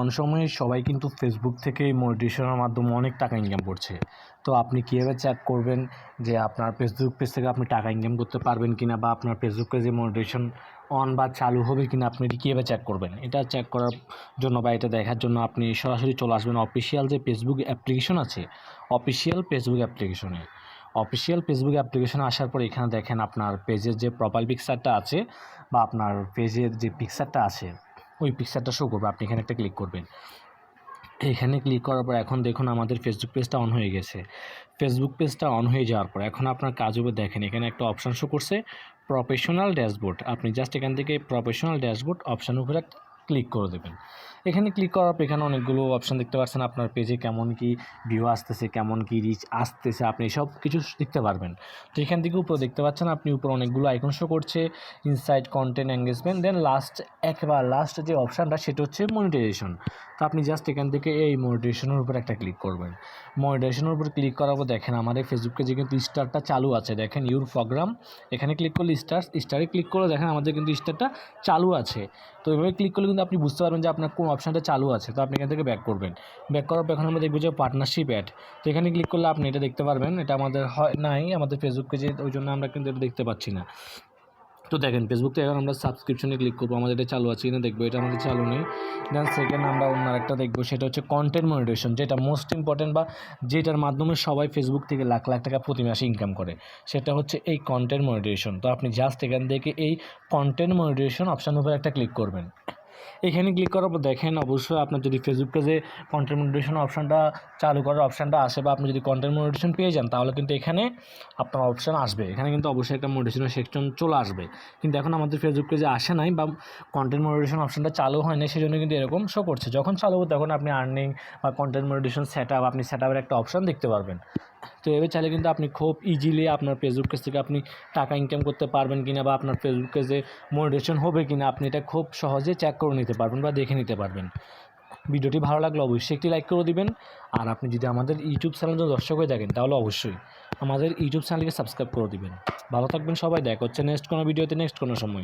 অনেক সময় সবাই কিন্তু ফেসবুক থেকে মনিটাইজেশনের মাধ্যমে অনেক টাকা ইনকাম করছে। তো আপনি কীভাবে চেক করবেন যে আপনার ফেসবুক পেজ থেকে আপনি টাকা ইনকাম করতে পারবেন কিনা বা আপনার ফেসবুক পেজে মনিটাইজেশন অন বা চালু হবে কিনা আপনি এটি কীভাবে চেক করবেন? এটা চেক করার জন্য বা এটা দেখার জন্য আপনি সরাসরি চলে আসবেন অফিসিয়াল যে ফেসবুক অ্যাপ্লিকেশন আছে অফিসিয়াল ফেসবুক অ্যাপ্লিকেশনে অফিসিয়াল ফেসবুক অ্যাপ্লিকেশনে আসার পর এখানে দেখেন আপনার পেজের যে প্রোফাইল পিকচারটা আছে বা আপনার পেজের যে পিকচারটা আছে ওই পিকচারটা শো করবে। আপনি এখানে একটা ক্লিক করবেন। এখানে ক্লিক করার পর এখন দেখুন আমাদের ফেসবুক পেজটা অন হয়ে গেছে। ফেসবুক পেজটা অন হয়ে যাওয়ার পর এখন আপনার কাজ হবে দেখেন, এখানে একটা অপশান শো করছে প্রফেশনাল ড্যাশবোর্ড আপনি জাস্ট এখান থেকে প্রফেশনাল ড্যাশবোর্ড অপশান উপরে ক্লিক করে দেবেন। এখানে ক্লিক করার পর এখানে অনেকগুলো অপশান দেখতে পাচ্ছেন আপনার পেজে কেমন কি ভিউ আসতেছে, কেমন কি রিচ আসতেছে, আপনি সব কিছু দেখতে পারবেন। তো এখান থেকে উপরে দেখতে পাচ্ছেন, আপনি উপরে অনেকগুলো আইকন শো করছে insights content engagement then last একবার লাস্ট যে অপশানটা সেটা হচ্ছে মনিটাইজেশন তো আপনি জাস্ট এখান থেকে এই মনিটাইজেশনের উপর একটা ক্লিক করবেন। মনিটাইজেশনের উপর ক্লিক করার পর দেখেন আমাদের ফেসবুকে যে কিন্তু স্টারটা চালু আছে। দেখেন ইউর প্রোগ্রাম এখানে ক্লিক করলে স্টার স্টারে ক্লিক করলে দেখেন আমাদের কিন্তু স্টারটা চালু আছে। তো এভাবে ক্লিক করলে কিন্তু আপনি বুঝতে পারবেন যে আপনার কোন অপশানটা চালু আছে, তো আপনি এখান থেকে ব্যাক করবেন। ব্যাক করার পর এখন আমরা দেখব যে পার্টনারশিপ অ্যাড তো এখানে ক্লিক করলে আপনি এটা দেখতে পারবেন, এটা আমাদের হয় নাই, আমাদের ফেসবুক পেজে ওই জন্য আমরা কিন্তু এটা দেখতে পাচ্ছি না। তো দেখেন ফেসবুক থেকে এখন আমরা সাবস্ক্রিপশনে ক্লিক করব, আমাদের এটা চালু আছে কিনা দেখব, এটা আমাদের চালু নেই। দেন সেকেন্ড আমরা অন্য একটা দেখব, সেটা হচ্ছে কন্টেন্ট মনিটেশন যেটা মোস্ট ইম্পর্টেন্ট বা যেটার মাধ্যমে সবাই ফেসবুক থেকে লাখ লাখ টাকা প্রতি মাসে ইনকাম করে, সেটা হচ্ছে এই কন্টেন্ট মনিটেশন তো আপনি জাস্ট এখান থেকে এই কন্টেন্ট মনিটেশন অপশান উপরে একটা ক্লিক করবেন। এখানে ক্লিক করার পর দেখেন অবশ্যই আপনার যদি ফেসবুক পেজে কন্টেন্ট মনিটেশন অপশানটা চালু করার অপশানটা আসে বা আপনি যদি কন্টেন্ট মনিটেশন পেয়ে যান, তাহলে কিন্তু এখানে আপনার অপশান আসবে। এখানে কিন্তু অবশ্যই একটা মোটিভেশনের সেকশন চলে আসবে। কিন্তু এখন আমাদের ফেসবুক পেজে আসে নাই বা কন্টেন্ট মনিটেশন অপশানটা চালু হয় না সেজন্য কিন্তু এরকম শো করছে। যখন চালু হবে, তখন আপনি আর্নিং বা কন্টেন্ট মনিটেশন সেট আপ আপনি সেট একটা অপশান দেখতে পারবেন। তো এভাবে চাইলে কিন্তু আপনি খুব ইজিলি আপনার ফেসবুক পেজ থেকে আপনি টাকা ইনকাম করতে পারবেন কিনা বা আপনার ফেসবুক পেজে মোটিভেশন হবে কিনা, আপনি এটা খুব সহজে চেক করে নিতে পারবেন বা দেখে নিতে পারবেন। ভিডিওটি ভালো লাগলে অবশ্যই একটি লাইক করে দিবেন। আর আপনি যদি আমাদের ইউটিউব চ্যানেলে দর্শক হয়ে থাকেন, তাহলে অবশ্যই আমাদের ইউটিউব চ্যানেলকে সাবস্ক্রাইব করে দিবেন। ভালো থাকবেন সবাই, দেখা হচ্ছে নেক্সট কোনো ভিডিওতে নেক্সট কোনো সময়।